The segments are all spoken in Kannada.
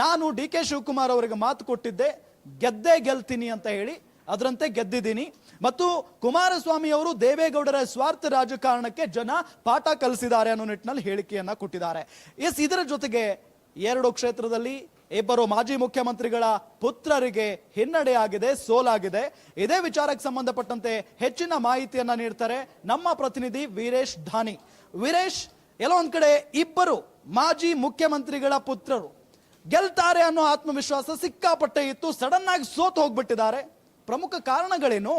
ನಾನು ಡಿ ಕೆ ಶಿವಕುಮಾರ್ ಅವರಿಗೆ ಮಾತು ಕೊಟ್ಟಿದ್ದೆ, ಗೆದ್ದೇ ಗೆಲ್ತೀನಿ ಅಂತ ಹೇಳಿ, ಅದರಂತೆ ಗೆದ್ದಿದ್ದೀನಿ. ಮತ್ತು ಕುಮಾರಸ್ವಾಮಿ ಅವರು ದೇವೇಗೌಡರ ಸ್ವಾರ್ಥ ರಾಜಕಾರಣಕ್ಕೆ ಜನ ಪಾಠ ಕಲಿಸಿದ್ದಾರೆ ಅನ್ನೋ ನಿಟ್ಟಿನಲ್ಲಿ ಹೇಳಿಕೆಯನ್ನ ಕೊಟ್ಟಿದ್ದಾರೆ. ಎಸ್, ಇದರ ಜೊತೆಗೆ ಎರಡು ಕ್ಷೇತ್ರದಲ್ಲಿ ಇಬ್ಬರು ಮಾಜಿ ಮುಖ್ಯಮಂತ್ರಿಗಳ ಪುತ್ರರಿಗೆ ಹಿನ್ನಡೆಯಾಗಿದೆ ಸೋಲಾಗಿದೆ. ಇದೇ ವಿಚಾರಕ್ಕೆ ಸಂಬಂಧಪಟ್ಟಂತೆ ಹೆಚ್ಚಿನ ಮಾಹಿತಿಯನ್ನ ನೀಡ್ತಾರೆ ನಮ್ಮ ಪ್ರತಿನಿಧಿ ವೀರೇಶ್ ಧಾನಿ. ವೀರೇಶ್, ಎಲ್ಲೋ ಒಂದ್ ಕಡೆ ಇಬ್ಬರು ಮಾಜಿ ಮುಖ್ಯಮಂತ್ರಿಗಳ ಪುತ್ರರು ಗೆಲ್ತಾರೆ ಅನ್ನೋ ಆತ್ಮವಿಶ್ವಾಸ ಸಿಕ್ಕಾಪಟ್ಟೆ ಇತ್ತು. ಸಡನ್ ಆಗಿ ಸೋತ್ ಹೋಗ್ಬಿಟ್ಟಿದ್ದಾರೆ. ಪ್ರಮುಖ ಕಾರಣಗಳೇನು?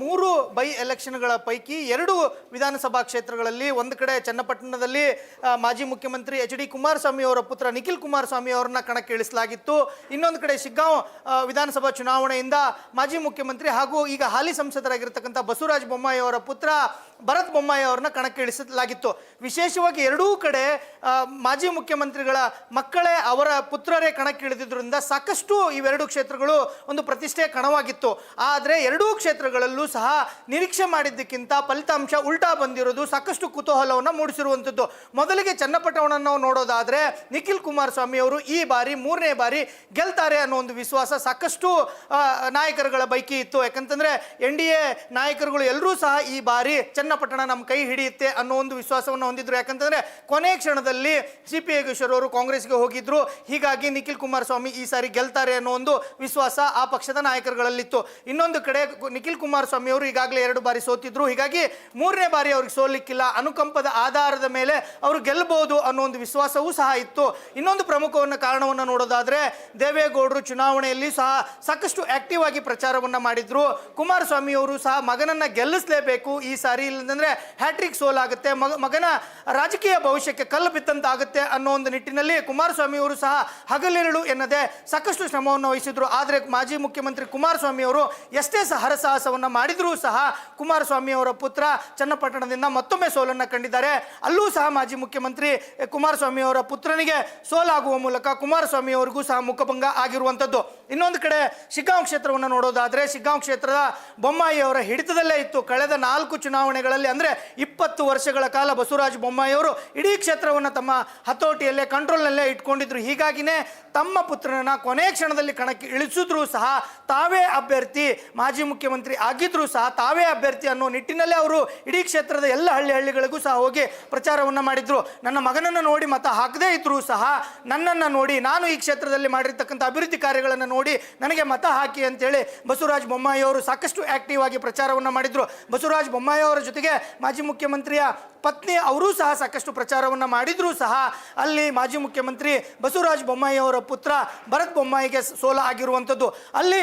ಮೂರು ಬೈ ಎಲೆಕ್ಷನ್ಗಳ ಪೈಕಿ ಎರಡು ವಿಧಾನಸಭಾ ಕ್ಷೇತ್ರಗಳಲ್ಲಿ, ಒಂದು ಕಡೆ ಚನ್ನಪಟ್ಟಣದಲ್ಲಿ ಮಾಜಿ ಮುಖ್ಯಮಂತ್ರಿ ಎಚ್ ಡಿ ಕುಮಾರಸ್ವಾಮಿ ಅವರ ಪುತ್ರ ನಿಖಿಲ್ ಕುಮಾರಸ್ವಾಮಿ ಅವರನ್ನ ಕಣಕ್ಕೆ ಇಳಿಸಲಾಗಿತ್ತು ಇನ್ನೊಂದು ಕಡೆ ಶಿಗ್ಗಾಂವ್ ವಿಧಾನಸಭಾ ಚುನಾವಣೆಯಿಂದ ಮಾಜಿ ಮುಖ್ಯಮಂತ್ರಿ ಹಾಗೂ ಈಗ ಹಾಲಿ ಸಂಸದರಾಗಿರ್ತಕ್ಕಂಥ ಬಸವರಾಜ ಬೊಮ್ಮಾಯಿ ಅವರ ಪುತ್ರ ಭರತ್ ಬೊಮ್ಮಾಯಿ ಅವ್ರನ್ನ ಕಣಕ್ಕೆ ಇಳಿಸಲಾಗಿತ್ತು ವಿಶೇಷವಾಗಿ ಎರಡೂ ಕಡೆ ಮಾಜಿ ಮುಖ್ಯಮಂತ್ರಿಗಳ ಮಕ್ಕಳೇ ಅವರ ಪುತ್ರರೇ ಕಣಕ್ಕೆ ಇಳಿದಿದ್ರಿಂದ ಸಾಕಷ್ಟು ಇವೆರಡು ಕ್ಷೇತ್ರಗಳು ಒಂದು ಪ್ರತಿಷ್ಠೆಯ ಕಣವಾಗಿತ್ತು. ಆದರೆ ಎರಡೂ ಕ್ಷೇತ್ರಗಳಲ್ಲೂ ಸಹ ನಿರೀಕ್ಷೆ ಮಾಡಿದ್ದಕ್ಕಿಂತ ಫಲಿತಾಂಶ ಉಲ್ಟಾ ಬಂದಿರೋದು ಸಾಕಷ್ಟು ಕುತೂಹಲವನ್ನು ಮೂಡಿಸಿರುವಂಥದ್ದು ಮೊದಲಿಗೆ ಚನ್ನಪಟ್ಟಣವನ್ನು ನಾವು ನೋಡೋದಾದರೆ ನಿಖಿಲ್ ಕುಮಾರಸ್ವಾಮಿ ಅವರು ಈ ಬಾರಿ, ಮೂರನೇ ಬಾರಿ ಗೆಲ್ತಾರೆ ಅನ್ನೋ ಒಂದು ವಿಶ್ವಾಸ ಸಾಕಷ್ಟು ನಾಯಕರುಗಳ ಬೈಕಿ ಇತ್ತು. ಯಾಕಂತಂದರೆ ಎನ್ ಡಿ ಎ ನಾಯಕರುಗಳು ಎಲ್ಲರೂ ಸಹ ಈ ಬಾರಿ ಚನ್ನಪಟ್ಟಣ ನಮ್ಮ ಕೈ ಹಿಡಿಯುತ್ತೆ ಅನ್ನೋ ಒಂದು ವಿಶ್ವಾಸವನ್ನು ಹೊಂದಿದ್ರು. ಯಾಕಂತಂದ್ರೆ ಕೊನೆ ಕ್ಷಣದಲ್ಲಿ ಸಿ ಪಿ ಯೋಗೇಶ್ವರ್ ಅವರು ಕಾಂಗ್ರೆಸ್ಗೆ ಹೋಗಿದ್ರು. ಹೀಗಾಗಿ ನಿಖಿಲ್ ಕುಮಾರಸ್ವಾಮಿ ಈ ಸಾರಿ ಗೆಲ್ತಾರೆ ಅನ್ನೋ ಒಂದು ವಿಶ್ವಾಸ ಆ ಪಕ್ಷದ ನಾಯಕರುಗಳಲ್ಲಿತ್ತು. ಇನ್ನೊಂದು ಕಡೆ ನಿಖಿಲ್ ಕುಮಾರಸ್ವಾಮಿ ಅವರು ಈಗಾಗಲೇ ಎರಡು ಬಾರಿ ಸೋತಿದ್ರು. ಹೀಗಾಗಿ ಮೂರನೇ ಬಾರಿ ಅವ್ರಿಗೆ ಸೋಲಿಕ್ಕಿಲ್ಲ. ಅನುಕಂಪದ ಆಧಾರದ ಮೇಲೆ ಅವರು ಗೆಲ್ಲಬಹುದು ಅನ್ನೋ ಒಂದು ವಿಶ್ವಾಸವೂ ಸಹ ಇತ್ತು. ಇನ್ನೊಂದು ಪ್ರಮುಖವನ್ನು ಕಾರಣವನ್ನು ನೋಡೋದಾದ್ರೆ ದೇವೇಗೌಡರು ಚುನಾವಣೆಯಲ್ಲಿ ಸಹ ಸಾಕಷ್ಟು ಆಕ್ಟಿವ್ ಆಗಿ ಪ್ರಚಾರವನ್ನ ಮಾಡಿದ್ರು. ಕುಮಾರಸ್ವಾಮಿ ಅವರು ಸಹ ಮಗನನ್ನ ಗೆಲ್ಲಿಸಲೇಬೇಕು ಈ ಸಾರಿ ಇಲ್ಲಂದ್ರೆ ಹ್ಯಾಟ್ರಿಕ್ ಸೋಲಾಗುತ್ತೆ. ಮಗ, ಮಗನ ರಾಜಕೀಯ ಭವಿಷ್ಯಕ್ಕೆ ಕಲ್ಲು ಬಿತ್ತಂತಾಗುತ್ತೆ ಅನ್ನೋ ಒಂದು ನಿಟ್ಟಿನಲ್ಲಿ ಕುಮಾರಸ್ವಾಮಿ ಅವರು ಸಹ ಹಗಲಿರುಳು ಎನ್ನದೆ ಸಾಕಷ್ಟು ಶ್ರಮವನ್ನು ವಹಿಸಿದ್ರು. ಆದರೆ ಮಾಜಿ ಮುಖ್ಯಮಂತ್ರಿ ಕುಮಾರಸ್ವಾಮಿ ಅವರು ಎಷ್ಟೇ ಸಹ ಹರಸಾಹಸವನ್ನು ಮಾಡಿದರೂ ಸಹ ಕುಮಾರಸ್ವಾಮಿ ಅವರ ಪುತ್ರ ಚನ್ನಪಟ್ಟಣದಿಂದ ಮತ್ತೊಮ್ಮೆ ಸೋಲನ್ನ ಕಂಡಿದ್ದಾರೆ. ಅಲ್ಲೂ ಸಹ ಮಾಜಿ ಮುಖ್ಯಮಂತ್ರಿ ಕುಮಾರಸ್ವಾಮಿ ಅವರ ಪುತ್ರನಿಗೆ ಸೋಲಾಗುವ ಮೂಲಕ ಕುಮಾರಸ್ವಾಮಿ ಅವರಿಗೂ ಸಹ ಮುಖಭಂಗ ಆಗಿರುವಂಥದ್ದು ಇನ್ನೊಂದು ಕಡೆ ಶಿಗ್ಗಾಂವ್ ಕ್ಷೇತ್ರವನ್ನು ನೋಡೋದಾದರೆ ಶಿಗ್ಗಾಂವ್ ಕ್ಷೇತ್ರದ ಬೊಮ್ಮಾಯಿ ಅವರ ಹಿಡಿತದಲ್ಲೇ ಇತ್ತು. ಕಳೆದ ನಾಲ್ಕು ಚುನಾವಣೆಗಳಲ್ಲಿ ಅಂದರೆ ಇಪ್ಪತ್ತು ವರ್ಷಗಳ ಕಾಲ ಬಸವರಾಜ ಬೊಮ್ಮಾಯಿ ಅವರು ಇಡೀ ಕ್ಷೇತ್ರವನ್ನು ತಮ್ಮ ಹತೋಟಿಯಲ್ಲೇ ಕಂಟ್ರೋಲ್ನಲ್ಲೇ ಇಟ್ಕೊಂಡಿದ್ರು. ಹೀಗಾಗಿನೇ ತಮ್ಮ ಪುತ್ರನ ಕೊನೆ ಕ್ಷಣದಲ್ಲಿ ಕಣಕ್ಕೆ ಇಳಿಸಿದ್ರೂ ಸಹ ತಾವೇ ಅಭ್ಯರ್ಥಿ, ಮಾಜಿ ಮುಖ್ಯಮಂತ್ರಿ ಆಗಿದ್ರೂ ಸಹ ತಾವೇ ಅಭ್ಯರ್ಥಿ ಅನ್ನೋ ನಿಟ್ಟಿನಲ್ಲೇ ಅವರು ಇಡೀ ಕ್ಷೇತ್ರದ ಎಲ್ಲ ಹಳ್ಳಿ ಹಳ್ಳಿಗಳಿಗೂ ಸಹ ಹೋಗಿ ಪ್ರಚಾರವನ್ನು ಮಾಡಿದ್ರು. ನನ್ನ ಮಗನನ್ನು ನೋಡಿ ಮತ ಹಾಕದೇ ಇದ್ರೂ ಸಹ ನನ್ನನ್ನು ನೋಡಿ ನಾನು ಈ ಕ್ಷೇತ್ರದಲ್ಲಿ ಮಾಡಿರ್ತಕ್ಕಂಥ ಅಭಿವೃದ್ಧಿ ಕಾರ್ಯಗಳನ್ನು ನೋಡಿ ನನಗೆ ಮತ ಹಾಕಿ ಅಂತೇಳಿ ಬಸವರಾಜ ಬೊಮ್ಮಾಯಿ ಅವರು ಸಾಕಷ್ಟು ಆಕ್ಟಿವ್ ಆಗಿ ಪ್ರಚಾರವನ್ನು ಮಾಡಿದ್ರು. ಬಸವರಾಜ ಬೊಮ್ಮಾಯಿ ಅವರ ಜೊತೆಗೆ ಮಾಜಿ ಮುಖ್ಯಮಂತ್ರಿಯ ಪತ್ನಿ ಅವರೂ ಸಹ ಸಾಕಷ್ಟು ಪ್ರಚಾರವನ್ನು ಮಾಡಿದರೂ ಸಹ ಅಲ್ಲಿ ಮಾಜಿ ಮುಖ್ಯಮಂತ್ರಿ ಬಸವರಾಜ ಬೊಮ್ಮಾಯಿ ಅವರ ಪುತ್ರ ಭರತ್ ಬೊಮ್ಮಾಯಿಗೆ ಸೋಲ ಆಗಿರುವಂಥದ್ದು ಅಲ್ಲಿ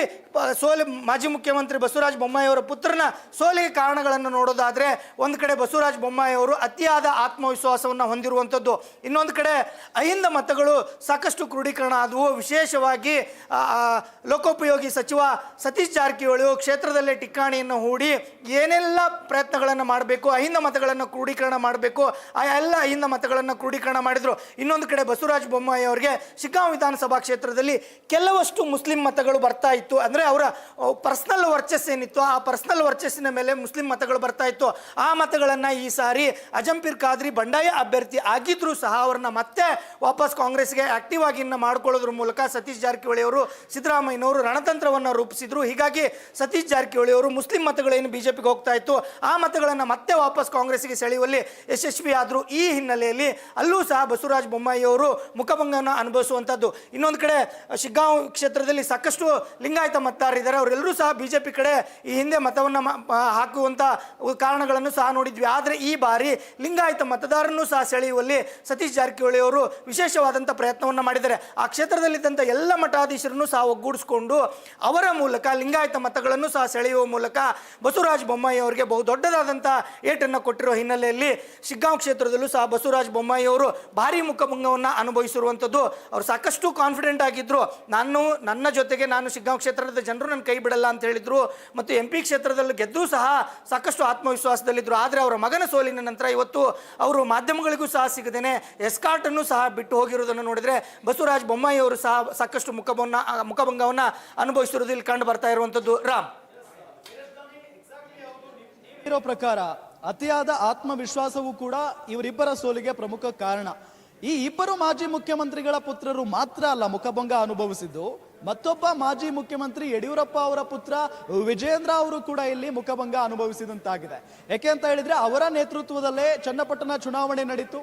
ಸೋಲು ಮಾಜಿ ಮುಖ್ಯಮಂತ್ರಿ ಬಸವರಾಜ ಬೊಮ್ಮಾಯಿ ಅವರ ಪುತ್ರನ ಸೋಲಿಗೆ ಕಾರಣಗಳನ್ನು ನೋಡೋದಾದರೆ ಒಂದು ಕಡೆ ಬಸವರಾಜ ಬೊಮ್ಮಾಯಿ ಅವರು ಅತಿಯಾದ ಆತ್ಮವಿಶ್ವಾಸವನ್ನು ಹೊಂದಿರುವಂಥದ್ದು ಇನ್ನೊಂದು ಕಡೆ ಅಹಿಂದ ಮತಗಳು ಸಾಕಷ್ಟು ಕ್ರೋಢೀಕರಣ ಆದವು. ವಿಶೇಷವಾಗಿ ಲೋಕೋಪಯೋಗಿ ಸಚಿವ ಸತೀಶ್ ಜಾರಕಿಹೊಳಿ ಕ್ಷೇತ್ರದಲ್ಲೇ ಟಿಕ್ಕಾಣಿಯನ್ನು ಹೂಡಿ ಏನೆಲ್ಲ ಪ್ರಯತ್ನಗಳನ್ನು ಮಾಡಬೇಕು, ಅಹಿಂದ ಮತಗಳನ್ನು ಕ್ರೋಢೀಕರಣ ಮಾಡಬೇಕು, ಆ ಎಲ್ಲ ಅಹಿಂದ ಮತಗಳನ್ನು ಕ್ರೋಢೀಕರಣ ಮಾಡಿದ್ರು. ಇನ್ನೊಂದು ಕಡೆ ಬಸವರಾಜ ಬೊಮ್ಮಾಯಿ ಅವರಿಗೆ ಶಿಗ್ಗಾಂವ್ ವಿಧಾನಸಭಾ ಕ್ಷೇತ್ರದಲ್ಲಿ ಕೆಲವಷ್ಟು ಮುಸ್ಲಿಂ ಮತಗಳು ಬರ್ತಾ ಇತ್ತು. ಅಂದರೆ ಅವರ ಪರ್ಸ್ನಲ್ ವರ್ಚಸ್ ಏನಿತ್ತು ಆ ಪರ್ಸ್ನಲ್ ವರ್ಚಸ್ಸಿನ ಮೇಲೆ ಮುಸ್ಲಿಂ ಮತಗಳು ಬರ್ತಾ ಇತ್ತು. ಆ ಮತಗಳನ್ನು ಈ ಸಾರಿ ಅಜಂಪೀರ್ ಖಾದ್ರಿ ಬಂಡಾಯ ಅಭ್ಯರ್ಥಿ ಆಗಿದ್ದರೂ ಸಹ ಅವರನ್ನ ಮತ್ತೆ ವಾಪಸ್ ಕಾಂಗ್ರೆಸ್ಗೆ ಆಕ್ಟಿವ್ ಆಗಿ ಇನ್ನು ಮಾಡ್ಕೊಳ್ಳೋದ್ರ ಮೂಲಕ ಸತೀಶ್ ಜಾರಕಿಹೊಳಿ ಅವರು ಸಿದ್ದರಾಮಯ್ಯನವರು ರಣತಂತ್ರವನ್ನು ರೂಪಿಸಿದ್ರು. ಹೀಗಾಗಿ ಸತೀಶ್ ಜಾರಕಿಹೊಳಿ ಅವರು ಮುಸ್ಲಿಂ ಮತಗಳೇನು ಬಿಜೆಪಿಗೆ ಹೋಗ್ತಾ ಇತ್ತು, ಆ ಮತಗಳನ್ನು ಮತ್ತೆ ವಾಪಸ್ ಕಾಂಗ್ರೆಸ್ಗೆ ಸೆಳೆಯುವಲ್ಲಿ ಯಶಸ್ವಿ ಆದರು ಈ ಹಿನ್ನೆಲೆಯಲ್ಲಿ ಅಲ್ಲೂ ಸಹ ಬಸವರಾಜ ಬೊಮ್ಮಾಯಿ ಅವರು ಮುಖಭಂಗವನ್ನು ಅನುಭವಿಸುವಂಥದ್ದು ಇನ್ನೊಂದು ಕಡೆ ಶಿಗ್ಗಾಂವ್ ಕ್ಷೇತ್ರದಲ್ಲಿ ಸಾಕಷ್ಟು ಲಿಂಗಾಯತ ಮತದಾರರಿದ್ದಾರೆ ಅವರೆಲ್ಲರೂ ಸಹ ಬಿಜೆಪಿ ಕಡೆ ಈ ಹಿಂದೆ ಮತವನ್ನು ಹಾಕುವಂಥ ಕಾರಣಗಳನ್ನು ಸಹ ನೋಡಿದ್ವಿ. ಆದರೆ ಈ ಬಾರಿ ಲಿಂಗಾಯತ ಮತದಾರರನ್ನು ಸಹ ಸೆಳೆಯುವಲ್ಲಿ ಸತೀಶ್ ಜಾರಕಿಹೊಳಿ ಅವರು ವಿಶೇಷವಾದಂಥ ಪ್ರಯತ್ನವನ್ನು ಮಾಡಿದ್ದಾರೆ. ಆ ಕ್ಷೇತ್ರದಲ್ಲಿದ್ದಂಥ ಎಲ್ಲ ಮಠಾಧೀಶರನ್ನು ಸಹ ಒಗ್ಗೂಡಿಸಿಕೊಂಡು ಅವರ ಮೂಲಕ, ಲಿಂಗಾಯತ ಮತಗಳನ್ನು ಸಹ ಸೆಳೆಯುವ ಮೂಲಕ ಬಸವರಾಜ ಬೊಮ್ಮಾಯಿ ಅವರಿಗೆ ಬಹು ದೊಡ್ಡದಾದಂಥ ಏಟನ್ನು ಕೊಟ್ಟಿರುವ ಹಿನ್ನೆಲೆಯಲ್ಲಿ ಶಿಗ್ಗಾಂವ್ ಕ್ಷೇತ್ರದಲ್ಲೂ ಸಹ ಬಸವರಾಜ ಬೊಮ್ಮಾಯಿ ಅವರು ಭಾರಿ ಮುಖಭಂಗವನ್ನು ಅನುಭವಿಸಿರುವಂಥದ್ದು. ಅವರು ಸಾಕಷ್ಟು ಕಾನ್ಫಿಡೆಂಟ್ ಆಗಿದ್ರು. ನಾನು, ನನ್ನ ಜೊತೆಗೆ ನಾನು ಶಿಗ್ಗಾಂವ್ ಕ್ಷೇತ್ರದ ಜನರು ನನ್ನ ಕೈ ಬಿಡಲ್ಲ ಅಂತ ಹೇಳಿದ್ರು. ಮತ್ತು ಎಂ ಪಿ ಕ್ಷೇತ್ರದಲ್ಲಿ ಗೆದ್ದು ಸಹ ಸಾಕಷ್ಟು ಆತ್ಮವಿಶ್ವಾಸದಲ್ಲಿದ್ದರು ಆದರೆ ಅವರ ಮಗನ ಸೋಲಿನ ನಂತರ ಇವತ್ತು ಅವರು ಮಾಧ್ಯಮಗಳಿಗೂ ಸಹ ಸಿಗದೇನೆ ಎಸ್ಕಾರ್ಟನ್ನು ಸಹ ಬಿಟ್ಟು ಹೋಗಿರುವುದನ್ನು ನೋಡಿದರೆ ಬಸವರಾಜ ಬೊಮ್ಮಾಯಿ ಅವರು ಸಹ ಸಾಕಷ್ಟು ಮುಖಭನ್ನ ಮುಖಭಂಗವನ್ನು ಅನುಭವಿಸಿರೋದು ಇಲ್ಲಿ ಕಂಡು ಬರ್ತಾ ಇರುವಂಥದ್ದು ರಾಮ್. ಇರೋ ಪ್ರಕಾರ ಅತಿಯಾದ ಆತ್ಮವಿಶ್ವಾಸವೂ ಕೂಡ ಇವರಿಬ್ಬರ ಸೋಲಿಗೆ ಪ್ರಮುಖ ಕಾರಣ. ಈ ಇಬ್ಬರು ಮಾಜಿ ಮುಖ್ಯಮಂತ್ರಿಗಳ ಪುತ್ರರು ಮಾತ್ರ ಅಲ್ಲ ಮುಖಭಂಗ ಅನುಭವಿಸಿದ್ದು. ಮತ್ತೊಬ್ಬ ಮಾಜಿ ಮುಖ್ಯಮಂತ್ರಿ ಯಡಿಯೂರಪ್ಪ ಅವರ ಪುತ್ರ ವಿಜೇಂದ್ರ ಅವರು ಕೂಡ ಇಲ್ಲಿ ಮುಖಭಂಗ ಅನುಭವಿಸಿದಂತಾಗಿದೆ. ಯಾಕೆ ಅಂತ ಹೇಳಿದ್ರೆ ಅವರ ನೇತೃತ್ವದಲ್ಲೇ ಚನ್ನಪಟ್ಟಣ ಚುನಾವಣೆ ನಡೀತು.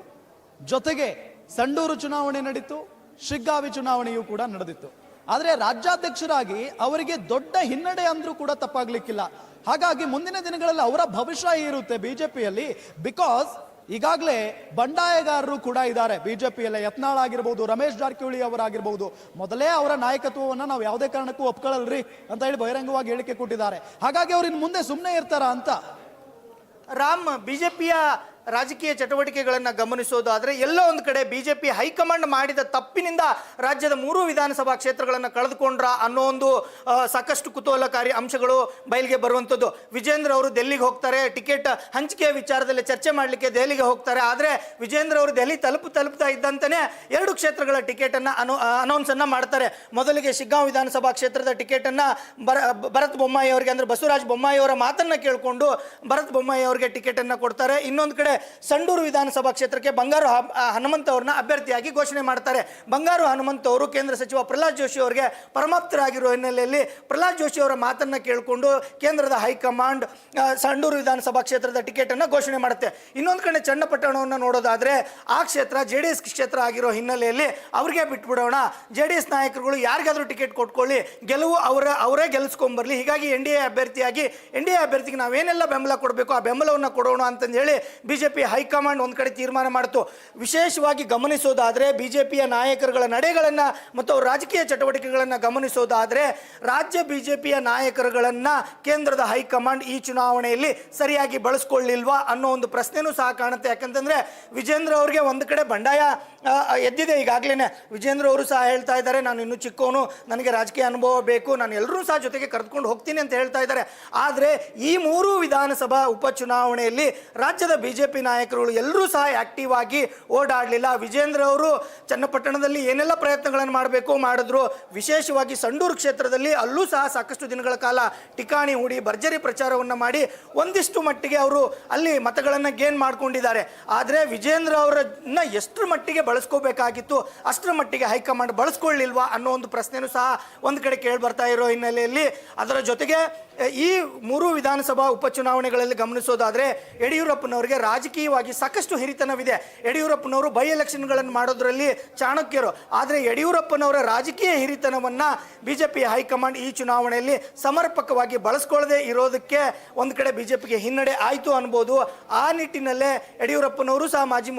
ಜೊತೆಗೆ ಸಂಡೂರು ಚುನಾವಣೆ ನಡೀತು. ಶಿಗ್ಗಾವಿ ಚುನಾವಣೆಯೂ ಕೂಡ ನಡೆದಿತ್ತು. ಆದ್ರೆ ರಾಜ್ಯಾಧ್ಯಕ್ಷರಾಗಿ ಅವರಿಗೆ ದೊಡ್ಡ ಹಿನ್ನಡೆ ಅಂದ್ರೂ ಕೂಡ ತಪ್ಪಾಗ್ಲಿಕ್ಕಿಲ್ಲ. ಹಾಗಾಗಿ ಮುಂದಿನ ದಿನಗಳಲ್ಲಿ ಅವರ ಭವಿಷ್ಯ ಇರುತ್ತೆ ಪಿಯಲ್ಲಿ ಬಿಕಾಸ್ ಈಗಾಗಲೇ ಬಂಡಾಯಗಾರರು ಕೂಡ ಇದ್ದಾರೆ. ಬಿಜೆಪಿಯಲ್ಲಿ ಯತ್ನಾಳ್ ಆಗಿರ್ಬೋದು, ರಮೇಶ್ ಜಾರಕಿಹೊಳಿ ಅವರಾಗಿರ್ಬೋದು. ಮೊದಲೇ ಅವರ ನಾಯಕತ್ವವನ್ನ ನಾವು ಯಾವುದೇ ಕಾರಣಕ್ಕೂ ಒಪ್ಕೊಳ್ಳಲ್ರಿ ಅಂತ ಹೇಳಿ ಬಹಿರಂಗವಾಗಿ ಹೇಳಿಕೆ ಕೊಟ್ಟಿದ್ದಾರೆ. ಹಾಗಾಗಿ ಅವರು ಇನ್ನು ಮುಂದೆ ಸುಮ್ಮನೆ ಇರ್ತಾರ ಅಂತ? ರಾಮ್, ಬಿಜೆಪಿಯ ರಾಜಕೀಯ ಚಟುವಟಿಕೆಗಳನ್ನು ಗಮನಿಸೋದಾದರೆ ಎಲ್ಲೋ ಒಂದು ಕಡೆ ಬಿಜೆಪಿ ಹೈಕಮಾಂಡ್ ಮಾಡಿದ ತಪ್ಪಿನಿಂದ ರಾಜ್ಯದ ಮೂರು ವಿಧಾನಸಭಾ ಕ್ಷೇತ್ರಗಳನ್ನು ಕಳೆದುಕೊಂಡ್ರ ಅನ್ನೋ ಒಂದು ಸಾಕಷ್ಟು ಕುತೂಹಲಕಾರಿ ಅಂಶಗಳು ಬಯಲಿಗೆ ಬರುವಂಥದ್ದು ವಿಜೇಂದ್ರ ಅವರು ದೆಲ್ಲಿಗೆ ಹೋಗ್ತಾರೆ, ಟಿಕೆಟ್ ಹಂಚಿಕೆ ವಿಚಾರದಲ್ಲಿ ಚರ್ಚೆ ಮಾಡಲಿಕ್ಕೆ ದೆಹಲಿಗೆ ಹೋಗ್ತಾರೆ. ಆದರೆ ವಿಜೇಂದ್ರ ಅವರು ದೆಹಲಿ ತಲುಪು, ತಲುಪ್ತಾ ಇದ್ದಂತೆಯೇ ಎರಡು ಕ್ಷೇತ್ರಗಳ ಟಿಕೆಟ್ ಅನ್ನ ಅನು ಅನೌನ್ಸ್ ಅನ್ನ ಮಾಡ್ತಾರೆ. ಮೊದಲಿಗೆ ಶಿಗ್ಗಾಂವ್ ವಿಧಾನಸಭಾ ಕ್ಷೇತ್ರದ ಟಿಕೆಟ್ ಅನ್ನ ಬರ, ಭರತ್ ಬೊಮ್ಮಾಯಿ ಅವರಿಗೆ ಅಂದ್ರೆ ಬಸವರಾಜ ಬೊಮ್ಮಾಯಿ ಅವರ ಮಾತನ್ನ ಕೇಳಿಕೊಂಡು ಭರತ್ ಬೊಮ್ಮಾಯಿ ಅವರಿಗೆ ಟಿಕೆಟ್ ಅನ್ನ ಕೊಡ್ತಾರೆ. ಇನ್ನೊಂದು ಕಡೆ ಸಂಡೂರು ವಿಧಾನಸಭಾ ಕ್ಷೇತ್ರಕ್ಕೆ ಬಂಗಾರು ಹನುಮಂತ ಅವ್ರನ್ನ ಅಭ್ಯರ್ಥಿಯಾಗಿ ಘೋಷಣೆ ಮಾಡ್ತಾರೆ. ಬಂಗಾರು ಹನುಮಂತ ಅವರು ಕೇಂದ್ರ ಸಚಿವ ಪ್ರಹ್ಲಾದ್ ಜೋಶಿ ಅವರಿಗೆ ಪರಮಾಪ್ತರಾಗಿರುವ ಹಿನ್ನೆಲೆಯಲ್ಲಿ ಪ್ರಹ್ಲಾದ್ ಜೋಶಿ ಅವರ ಮಾತನ್ನ ಕೇಳಿಕೊಂಡು ಕೇಂದ್ರದ ಹೈಕಮಾಂಡ್ ಸಂಡೂರು ವಿಧಾನಸಭಾ ಕ್ಷೇತ್ರದ ಟಿಕೆಟ್ ಅನ್ನ ಘೋಷಣೆ ಮಾಡುತ್ತೆ. ಇನ್ನೊಂದು ಕಡೆ ಚನ್ನಪಟ್ಟಣವನ್ನು ನೋಡೋದಾದ್ರೆ ಆ ಕ್ಷೇತ್ರ ಜೆ ಡಿ ಎಸ್ ಕ್ಷೇತ್ರ ಆಗಿರೋ ಹಿನ್ನೆಲೆಯಲ್ಲಿ ಅವ್ರಿಗೆ ಬಿಟ್ಬಿಡೋಣ. ಜೆ ಡಿ ಎಸ್ ನಾಯಕರುಗಳು ಯಾರಿಗಾದ್ರೂ ಟಿಕೆಟ್ ಕೊಟ್ಕೊಳ್ಳಿ. ಗೆಲುವು ಅವರ, ಅವರೇ ಬರಲಿ. ಹೀಗಾಗಿ ಎನ್ ಡಿ ಎ ಅಭ್ಯರ್ಥಿಯಾಗಿ, ಎನ್ ಡಿ ಎ ಅಭ್ಯರ್ಥಿಗೆ ನಾವೇನೆಲ್ಲ ಬೆಂಬಲ ಕೊಡಬೇಕು, ಆ ಬೆಂಬಲವನ್ನು ಕೊಡೋಣ ಅಂತಂದು ಹೇಳಿ ಬಿಜೆಪಿ ಹೈಕಮಾಂಡ್ ಒಂದು ಕಡೆ ತೀರ್ಮಾನ ಮಾಡಿತು. ವಿಶೇಷವಾಗಿ ಗಮನಿಸೋದಾದರೆ ಬಿ ಜೆ ಪಿಯ ನಾಯಕರುಗಳ ನಡೆಗಳನ್ನು ಮತ್ತು ಅವ್ರ ರಾಜಕೀಯ ಚಟುವಟಿಕೆಗಳನ್ನು ಗಮನಿಸೋದಾದರೆ ರಾಜ್ಯ ಬಿ ಜೆ ಪಿಯ ನಾಯಕರುಗಳನ್ನು ಕೇಂದ್ರದ ಹೈಕಮಾಂಡ್ ಈ ಚುನಾವಣೆಯಲ್ಲಿ ಸರಿಯಾಗಿ ಬಳಸ್ಕೊಳ್ಳಿಲ್ವಾ ಅನ್ನೋ ಒಂದು ಪ್ರಶ್ನೆನೂ ಸಹ ಕಾಣುತ್ತೆ. ಯಾಕಂತಂದರೆ ವಿಜೇಂದ್ರ ಅವರಿಗೆ ಒಂದು ಕಡೆ ಬಂಡಾಯ ಎದ್ದಿದೆ. ಈಗಾಗಲೇ ವಿಜೇಂದ್ರ ಅವರು ಸಹ ಹೇಳ್ತಾ ಇದ್ದಾರೆ, ನಾನು ಇನ್ನೂ ಚಿಕ್ಕವನು, ನನಗೆ ರಾಜಕೀಯ ಅನುಭವ ಬೇಕು, ನಾನು ಎಲ್ಲರೂ ಸಹ ಜೊತೆಗೆ ಕರೆದುಕೊಂಡು ಹೋಗ್ತೀನಿ ಅಂತ ಹೇಳ್ತಾ ಇದ್ದಾರೆ. ಆದರೆ ಈ ಮೂರು ವಿಧಾನಸಭಾ ಉಪಚುನಾವಣೆಯಲ್ಲಿ ರಾಜ್ಯದ ಬಿಜೆಪಿ ನಾಯಕರುಗಳು ಎಲ್ಲರೂ ಸಹ ಆಕ್ಟಿವ್ ಆಗಿ ಓಡಾಡಲಿಲ್ಲ. ವಿಜೇಂದ್ರ ಅವರು ಚನ್ನಪಟ್ಟಣದಲ್ಲಿ ಏನೆಲ್ಲ ಪ್ರಯತ್ನಗಳನ್ನು ಮಾಡಬೇಕು ಮಾಡಿದ್ರು. ವಿಶೇಷವಾಗಿ ಸಂಡೂರು ಕ್ಷೇತ್ರದಲ್ಲಿ ಅಲ್ಲೂ ಸಹ ಸಾಕಷ್ಟು ದಿನಗಳ ಕಾಲ ಟಿಕಾಣಿ ಹೂಡಿ ಭರ್ಜರಿ ಪ್ರಚಾರವನ್ನು ಮಾಡಿ ಒಂದಿಷ್ಟು ಮಟ್ಟಿಗೆ ಅವರು ಅಲ್ಲಿ ಮತಗಳನ್ನು ಗೇನ್ ಮಾಡ್ಕೊಂಡಿದ್ದಾರೆ. ಆದರೆ ವಿಜೇಂದ್ರ ಅವರನ್ನ ಎಷ್ಟರ ಮಟ್ಟಿಗೆ ಬಳಸ್ಕೋಬೇಕಾಗಿತ್ತು. ಅಷ್ಟರ ಮಟ್ಟಿಗೆ ಹೈಕಮಾಂಡ್ ಬಳಸ್ಕೊಳ್ಳಿಲ್ವಾ ಅನ್ನೋ ಒಂದು ಪ್ರಶ್ನೆನೂ ಸಹ ಒಂದು ಕಡೆ ಕೇಳಿ ಬರ್ತಾ ಇರೋ ಹಿನ್ನೆಲೆಯಲ್ಲಿ. ಅದರ ಜೊತೆಗೆ ಈ ಮೂರು ವಿಧಾನಸಭಾ ಉಪಚುನಾವಣೆಗಳಲ್ಲಿ ಗಮನಿಸೋದಾದ್ರೆ, ಯಡಿಯೂರಪ್ಪನವರಿಗೆ ರಾಜಕೀಯವಾಗಿ ಸಾಕಷ್ಟು ಹಿರಿತನವಿದೆ. ಯಡಿಯೂರಪ್ಪನವರು ಬೈ ಎಲೆಕ್ಷನ್ಗಳನ್ನು ಮಾಡೋದ್ರಲ್ಲಿ ಚಾಣಕ್ಯರು. ಆದರೆ ಯಡಿಯೂರಪ್ಪನವರ ರಾಜಕೀಯ ಹಿರಿತನವನ್ನ ಬಿಜೆಪಿ ಹೈಕಮಾಂಡ್ ಈ ಚುನಾವಣೆಯಲ್ಲಿ ಸಮರ್ಪಕವಾಗಿ ಬಳಸ್ಕೊಳ್ಳದೆ ಇರೋದಕ್ಕೆ ಒಂದು ಕಡೆ ಬಿಜೆಪಿಗೆ ಹಿನ್ನಡೆ ಆಯಿತು ಅನ್ಬೋದು. ಆ ನಿಟ್ಟಿನಲ್ಲೇ ಯಡಿಯೂರಪ್ಪನವರು ಸಹ ಮಾಜಿ